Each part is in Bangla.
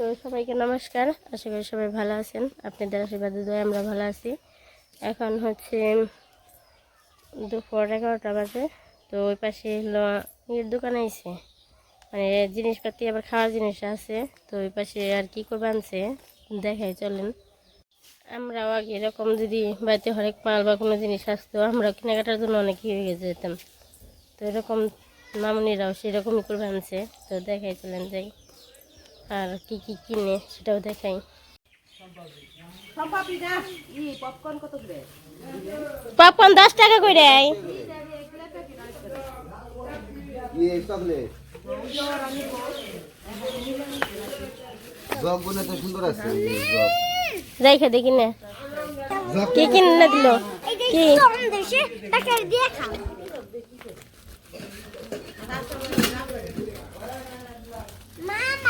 তো সবাইকে নমস্কার। আশা করি সবাই ভালো আছেন। আপনাদের আশীর্বাদে দয়ে আমরা ভালো আছি। এখন হচ্ছে দুপুর এগারোটা বাজে। তো ওই পাশে হলো ইয়ের দোকান আইছে। মানে জিনিসপাতি, আবার খাওয়ার জিনিস আছে। তো ওই পাশে আর কি করবে আনছে, দেখাই, চলেন। আমরাও আগে এরকম যদি বাড়িতে হরেক মাল বা কোনো জিনিস আসতো, আমরা কেনাকাটার জন্য অনেক ইয়ে হয়ে যেতাম। তো এরকম মামুনিরাও সেরকমই করবে আনছে। তো দেখাই, চলেন যাই। আর কি কি কিনে সেটাও দেখাই। পপকর্ন দশ টাকা করে। ইয়ে চকলেট জগগুলো তো সুন্দর আছে এই জগ যাই খা দেখি না কি কিনে দিল কি দেশে টাকা দিয়ে খাও মা না জগে একটা কিছু আসার না ওরি না হলো বর্তমান নয়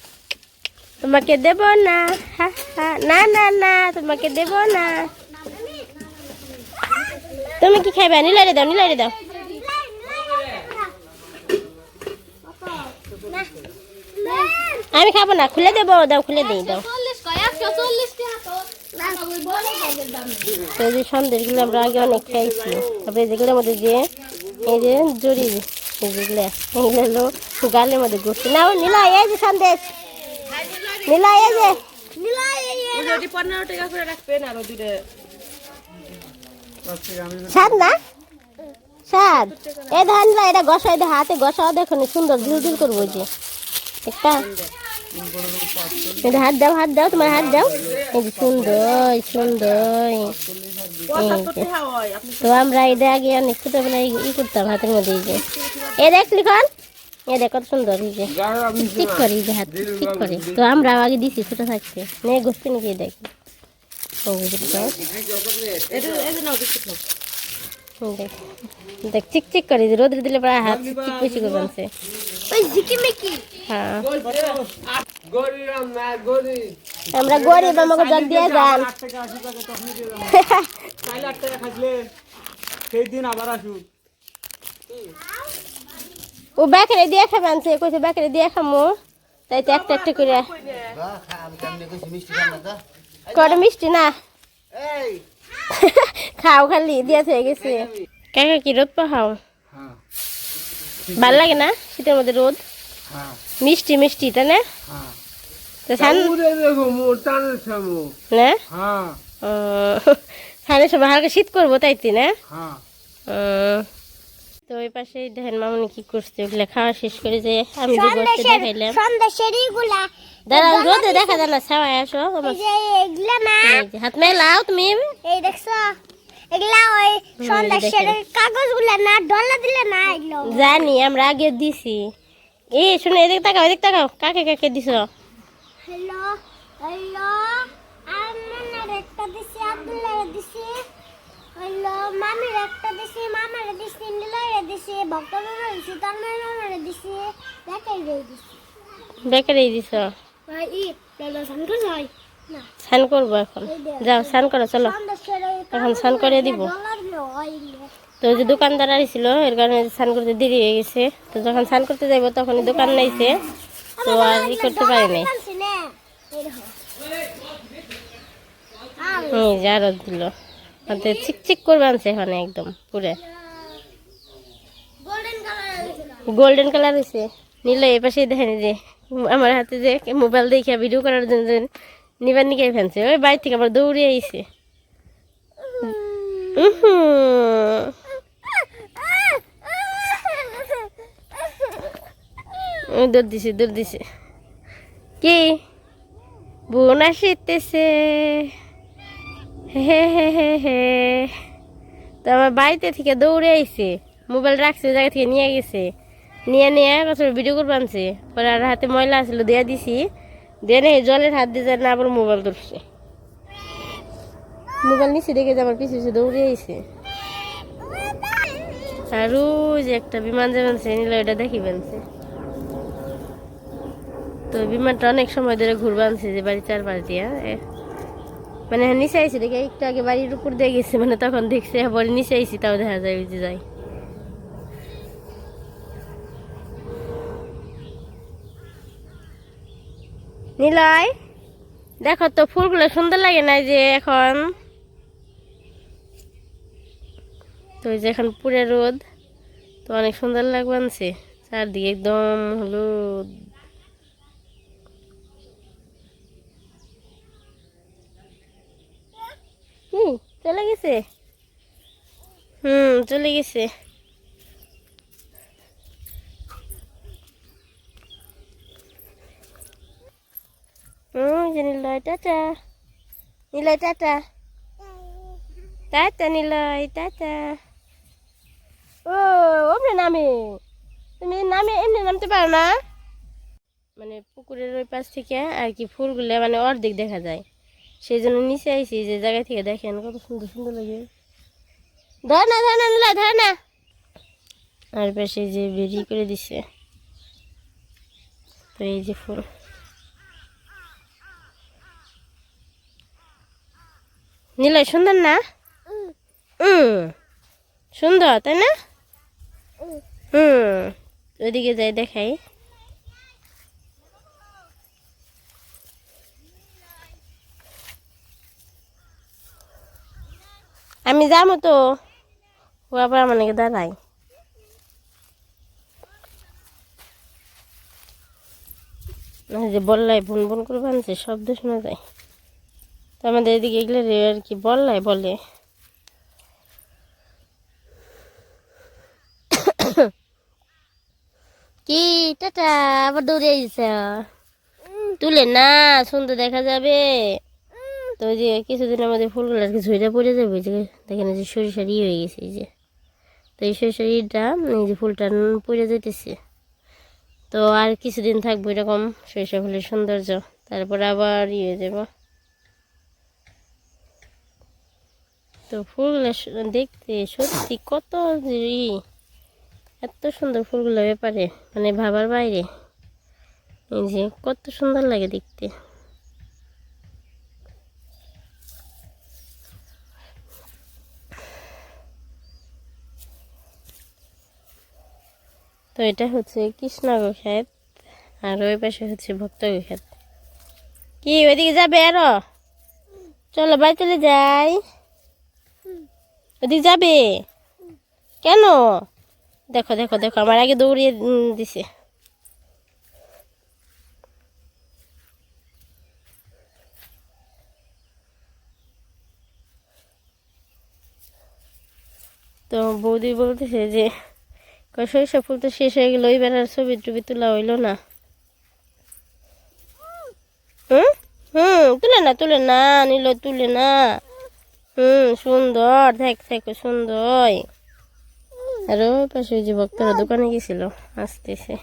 তোমাকে দেব না। না না না, তোমাকে দেব না। তুমি কি খাইবা? নিলারে দাও নিলারে দাও। আমি খাব না, খুলে দেবো, দাও, খুলে দিই, দাও। এই যে সন্দেশগুলো আমরা আগে অনেক খাইছি। তারপরে যেগুলোর মধ্যে যে এই যে জড়ি যেগুলো, এগুলো গালের মধ্যে ঘুরছে। না ও নীলা এই যে সন্দেশ। নীলা এই যে স্বাদ না? স্বাদ। এই ধান না এটা গসাই দে হাতে গসাও দেখো নি সুন্দর ঝুল ঝুল করব যে একটা। হাত দাও হাত দাও তোমার হাত দাও। এই সুন্দর সুন্দর। এই। তো আমরা এটা আগে অনেক ছোটবেলায় ই করতাম হাতের মধ্যে এই যে। এ দেখ লিখন। এ দেখ কত সুন্দর এই যে। ঠিক করে এই যে হাত ঠিক করে। তো আমরা আগে দিছি ছোট থাকতে। নে গোস্তি নাকি এই দেখ। দেখো। চিক চিক করে রোদ্রে দিলে প্রায় হাত চিক বেশি করে বানছে। হ্যাঁ। আমরা গরিব আমাকে জল দিয়ে যান। সেই দিন আবার আসুক। ও বেকারে দিয়ে খাবে আনছে কইছে বেকারে দিয়ে খামো। তাই তো একটা একটা করে। কইছি মিষ্টি না? খাও খালি দিয়া হয়ে গেছে। কাকা কি রোদ পাহাও? ভালো লাগে না শীতের মধ্যে রোদ? মিষ্টি মিষ্টি, তাই না? তো সান দেখো মোর টানের সামু না সানের সময় হালকা শীত করব তাই না? তো ওই পাশে দেখেন মামনি কি করছে ওগুলা খাওয়া শেষ করে যে আমি যে বসতে দেখাইলাম। দাঁড়া রোদে দেখা যায় না ছাওয়ায় আসো হাত মেলাও তুমি এই দেখছ? এগুলা ওই সন্দেশের কাগজগুলা না ডলা দিলে না এগুলো। জানি আমরা আগে দিছি। এ শুনে এদিকে তাকাও এদিকে তাকাও। কাকে কাকে দিছ? হ্যালো হ্যালো আমার একটা দিছি আব্দুল্লাহ দিছি। হ্যালো মামির একটা দিছি মামার দিছি নীলরে দিছি ভক্তরে দিছি তন্ময়ের দিছি দেখাই রে দিছি। বেকারি দিছ? ভাই ই হয় না স্নান করব এখন। যাও স্নান করো চলো। এখন স্নান করে দিব। তো যে দোকানদার আসছিল এর কারণে স্নান করতে দেরি হয়ে গেছে। তো যখন স্নান করতে যাইবো তখন দোকান নাইছে। তো আর ই করতে পারি নাই এই যে আরও দিল। চিকচিক করবে আনছে এখানে একদম পুরে। গোল্ডেন কালার হয়েছে নিলে এ পাশে দেখেন যে আমার হাতে যে মোবাইল দেখে ভিডিও করার জন্য নিবার নিকে ফেলছে ওই বাড়ি থেকে আবার দৌড়ে আইছে। ওই দৌড় দিছে দৌড় দিছে। কি? বোন আসিতেছে। তো আমার বাড়িতে থেকে দৌড়ে আইছে। মোবাইল রাখছে, জায়গা থেকে নিয়ে গেছে। নিয়ে নিয়ে কত ভিডিও করব আনছে পরে আর হাতে ময়লা আসলো দিয়ে দিছি। দিয়ে নেই জলের হাত দিয়ে যায় না আবার মোবাইল ধরছে। মোবাইল নিচে দেখে যে আমার পিছু পিছু দৌড়ে আইছে। আর যে একটা বিমান যেমন সে নিল ওটা দেখি বানছে। তো বিমানটা অনেক সময় ধরে ঘুরবা আনছে যে বাড়ি চারপাশ দিয়া মানে নিচে আইসি দেখে একটু আগে বাড়ির উপর দিয়ে গেছে মানে তখন দেখছে পরে নিচে আইসি তাও দেখা যায় যে যায় নিলয়, দেখো তো ফুলগুলো সুন্দর লাগে না যে এখন? তো যে এখন পুরে রোদ, তো অনেক সুন্দর লাগবে আনছে, চারদিকে একদম হলুদ কি চলে গেছে? হুম, চলে গেছে। হুম Niloy, tata. Niloy, tata. Tata, Niloy, tata. ও ওমনি নামে। তুমি নামে এমনি নামতে পারো না? মানে পুকুরের ওই পাশ থেকে আর কি ফুলগুলো মানে অর্ধেক দেখা যায়। সেই জন্য নিচে আইসি যে জায়গা থেকে দেখেন কত সুন্দর সুন্দর লাগে। ধর না ধর না ধর না আর পাশে যে বেরি করে দিছে। তো এই যে ফুল। নিলয় সুন্দর না? হুম সুন্দর তাই না? হুম ওইদিকে যাই দেখাই। আমি যাব তো। ও আবার আমার নাকি দাঁড়াই যে বললাই বুন বুন করে বানছে শব্দ শোনা যায়। তো আমাদের এদিকে এগুলো রে আর কি বললাই বলে। কি, টাটা, আবার দৌড়ে গেছে তুলে না সুন্দর দেখা যাবে। তো ওই যে কিছুদিনের মধ্যে ফুলগুলো আর কি ঝরে পড়ে যাবে যে দেখেন যে সরিষার ই হয়ে গেছে, এই যে। তো এই সরিষার ইটা, এই যে ফুলটা পড়ে যেতেছে তো আর কিছুদিন থাকব এরকম সরিষা ফুলের সৌন্দর্য, তারপর আবার ই হয়ে যাব। তো ফুলগুলো দেখতে সত্যি কত ই, এত সুন্দর ফুলগুলো ব্যাপারে মানে ভাবার বাইরে। এই যে কত সুন্দর লাগে দেখতে। তো এটা হচ্ছে কৃষ্ণগর ক্ষেত আর ওই পাশে হচ্ছে ভক্তগর ক্ষেত কি, ওইদিকে যাবে আরও? চলো বাড়ি চলে যাই। ওদিকে যাবে? কেন? দেখো দেখো দেখো, আমার আগে দৌড়িয়ে দিছে। তো বৌদি বলতেছে যে সরিষা ফুল তো শেষ হয়ে গেল, এবার আর ছবি টবি তোলা হইল না। হুম? হুম, তুলে না তুলে না, নিল, তুলে না। হুম, সুন্দর, দেখ, দেখো, সুন্দর। আর পাশে যে ভক্তরা দোকানে গেছিল, আসতেছে।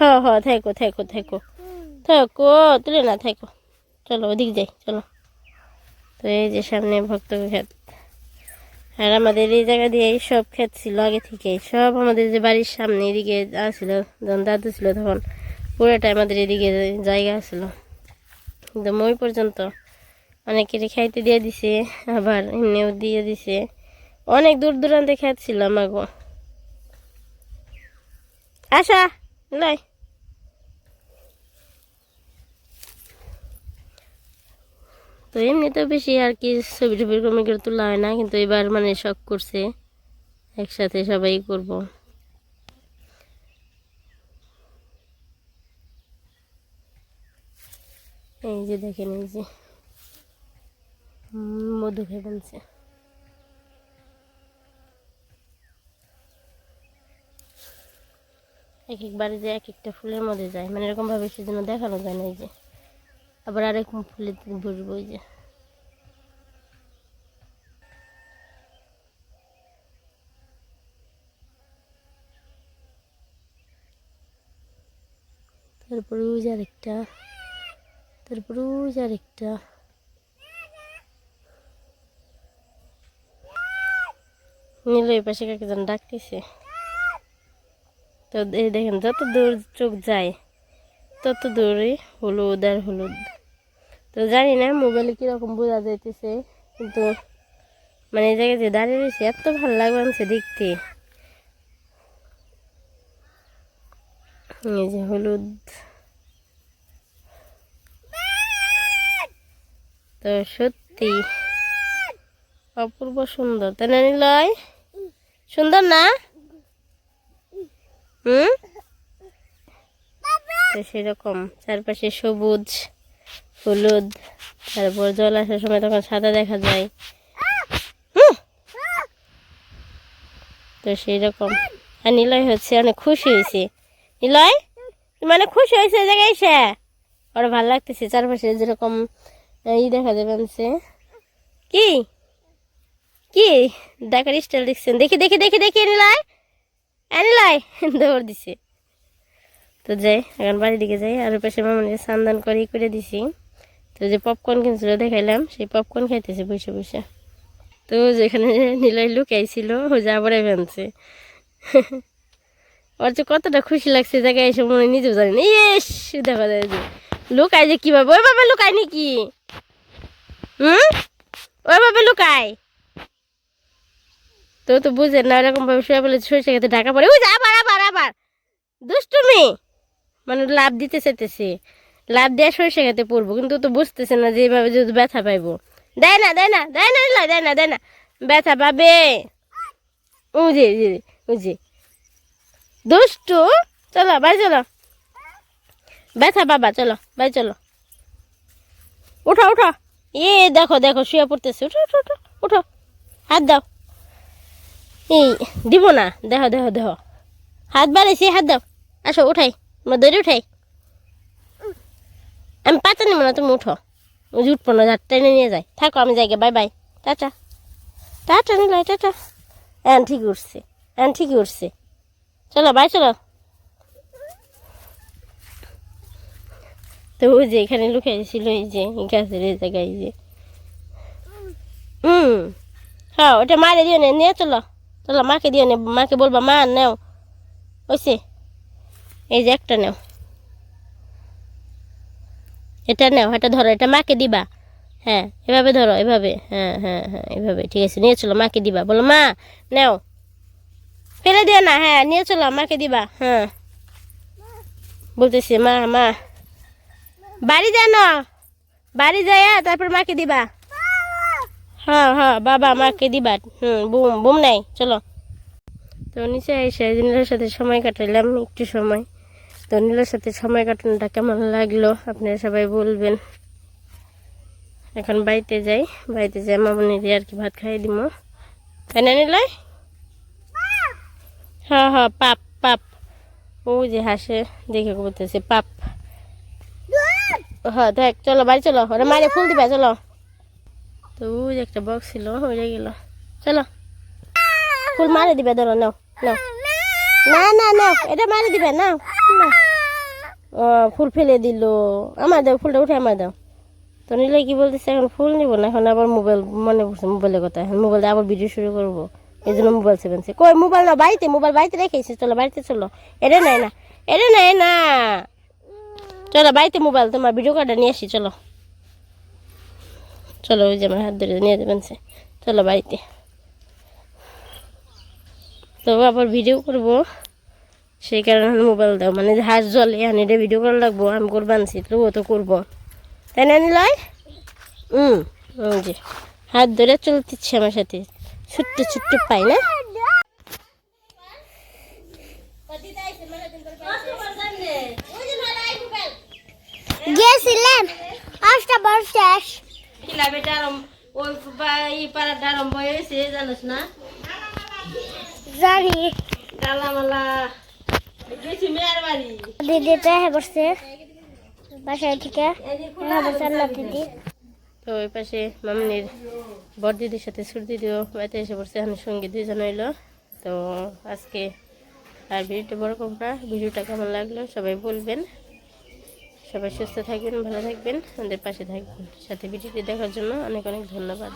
হ হ, থাকো থাকো, থেকো। থেকো, তুলে না, থাকো। চলো, ওদিক যাই, চলো। তো এই যে সামনে ভক্ত আর আমাদের এই জায়গা দিয়ে সব ক্ষেত ছিল আগে থেকে সব আমাদের যে বাড়ির সামনে এদিকে আসছিল যখন দাদু ছিল তখন পুরোটাই আমাদের এদিকে জায়গা ছিল কিন্তু মই পর্যন্ত। অনেকেরই খাইতে দিয়ে দিছে, আবার এমনিও দিয়ে দিছে। অনেক দূর দূরান্তে খেত ছিল আসা লাই তো এমনি তো বেশি আর কি ছবি টবি কমে করে তোলা হয় না, কিন্তু এবার মানে শখ করছে। একসাথে সবাই করব। এই যে দেখেন, এই যে মধু খেয়ে ফেলছে। এক একবারে যে এক একটা ফুলের মধ্যে যায় মানে এরকম ভাবে সেজন্য দেখানো যায় না এই যে। আবার আরেক ফুলের দিকে বসবো ওই যে। তারপরে ওই যে আরেকটা। তারপরে ওই যে আরেকটা। নীল ওই পাশে কাকে যেন ডাকতেছে। তো এই দেখেন, যত দূর চোখ যায়, তত দূরে হলুদ আর হলুদ। তো জানি না, মোবাইলে কীরকম বোঝা যাইতেছে, কিন্তু মানে এই জায়গায় যে দাঁড়িয়ে রয়েছে, এত ভালো লাগবে লাগছে দেখতে। এই যে হলুদ। তো সত্যি অপূর্ব সুন্দর, তাই না নিলয়? সুন্দর না? হুম? সেরকম, চারপাশে সবুজ। হলুদ, তারপর জল আসার সময় তখন সাদা দেখা যায়। তো সেই রকম আর নিলয় হচ্ছে অনেক খুশি হয়েছে। নিলয় অনেক খুশি হয়েছে জায়গায় এসে? ওর ভালো লাগতেছে, চারপাশে যেরকম ই দেখা যাবে কি? কি? দেখার স্টাইল দেখছেন? দেখি দেখি দেখি দেখি, নিলয়। নিলয়, দৌড় দিছে। তো যাই, এখন বাড়ির দিকে যাই। আর পাশে মামনিকে সান্দান করে করে দিছি। তো যে পপকর্ন কিনছিল, দেখাইলাম, সেই পপকর্ন খাইতেছে, বসে বসে। তো যেখানে নিলয় লুকাইছিল, ও যা আবার ভেনছে ওর যে কতটা খুশি লাগছে জায়গায় এসে মনে নিজেও জানি না। ইস দেখা যায় যে লুকায় যে কীভাবে, ওইভাবে লুকায় নাকি? হুম? ওইভাবে লুকায়? তো তো বুঝে না এরকম ভাবে শুয়ে বলে সরষে খেতে ঢাকা পড়ে। ওই যে আবার আবার আবার। দুষ্টুমি! মানে লাভ দিতে চাইতেছে। লাভ দেওয়া সরষে খেতে পড়ব, কিন্তু তো বুঝতেছে না যে এইভাবে যদি ব্যথা পাইবো। দেয় না দেয় না দেয় না দেয় না দেয় না ব্যথা পাবে। উজে উজে উজে দুষ্টু, চলো বাড়ি চলো। ব্যথা বাবা চলো বাড়ি চলো। উঠো উঠো। এ, দেখো দেখো, শুয়ে পড়তেছে। উঠো উঠো উঠো উঠো। হাত দাও। এই, দিব না। দেখো দেখো দেখো। হাত বাড়াইছি, হাত দাও। আসো, উঠাই। দৌড়ে উঠাই। পাতা না তুমি উঠো। উঠবো না, যার ট্রেনে নিয়ে যায়। থাকো, আমি যাই bye bye. Tata. Tata Niloy tata. হ্যাঁ ঠিকই উঠছে। হ্যাঁ ঠিকই উঠছে। চলো, বাই, চলো। তো ওই যে এখানে লুকিয়েছিল এই যে গাছের এই জায়গায় যে। হুম হ্যাঁ ওটা মারে দিও নে, নিয়ে চলো। চলো, মাকে দিও নে, মাকে বলবা, মা, নেও। ওইসে এই যে একটা নেও। এটা নেও, এটা ধরো, এটা মাকে দিবা। হ্যাঁ এভাবে ধরো, এভাবে। হ্যাঁ হ্যাঁ হ্যাঁ এভাবে, ঠিক আছে, নিয়ে চলো, মাকে দিবা। বলো, মা, নেও। ফেলে দিও না হ্যাঁ নিয়ে চলো, মাকে দিবা হ্যাঁ। বলতেছি, মা মা। বাড়ি যায় না, বাড়ি যায় তারপর মাকে দিবা। হ্যাঁ হ্যাঁ বাবা মাকে দিবা। হুম, বুম বুম নাই, চলো। তো নিচে এসে নীলের সাথে সময় কাটাইলাম, একটু সময়। তো নীলের সাথে সময় কাটানোটা কেমন লাগল? আপনারা সবাই বলবেন। এখন বাড়িতে যাই। বাড়িতে যাই মামনি দিয়ে আর কি ভাত খাইয়ে দিব তাই না নিলয়? হ্যাঁ হ্যাঁ পাপ পাপ। ও যে হাসে দেখে বলতেছে পাপ। হ্যাঁ দেখ চলো বাড়ি চলো। ওরা মারে ফুল দিবা চলো। তো ওই যে একটা বক্স ছিল হয়ে গেল। চলো। ফুল মারে দিবে ধরো নাও নাও। না না না এটা মারে দিবে না না ও, ফুল ফেলে দিল। আমার দাও, ফুলটা উঠে আমার দাও। তো নিলে কি বলতেছে, এখন ফুল নিব না? এখন আবার মোবাইল মনে পড়ছে মোবাইলের কথা। এখন মোবাইলে আবার ভিডিও শুরু করব। এই জন্য মোবাইল সেভেনছে কই মোবাইল না, বাড়িতে মোবাইল বাড়িতে রেখেছি চলো, বাড়িতে চলো। এটা নাই না এটা নাই না। চলো, বাড়িতে মোবাইল তোমার ভিডিও কার্ডটা নিয়ে আসি, চলো। চলো, ওই যে আমার হাত ধরে নিয়ে যাবেন সে। চলো, বাড়িতে। তো আবার ভিডিও করব। সেই কারণে মোবাইল দাও। মানে হাত জলে এটা ভিডিও করা লাগবো আমি করব আনছি তবুও তো করব। তাই না নিলয়? হুম যে হাত ধরে চলতেছে আমার সাথে। ছোট্ট ছোট্ট পাই না? গেছিলাম। আজটা বড় শেষ বেটা ওই ই পাড়াটা আরম্ভ হয়েছে জানিস না? জানি। গালামালা দিদিটা হ্যাঁ বসছে বাসায় থেকে। বসছে না দিদি। তো ওই পাশে মামনির বড় দিদির সাথে সুর দিদিও বাড়িতে এসে পড়ছে আমি সঙ্গী দুজন হইল। তো আজকে আর ভিডিওটা বড় কোনটা ভিডিওটা কেমন লাগল সবাই বলবেন। সবাই সুস্থ থাকবেন ভালো থাকবেন আমাদের পাশে থাকবেন। সাথে ভিডিওটি দেখার জন্য অনেক অনেক ধন্যবাদ।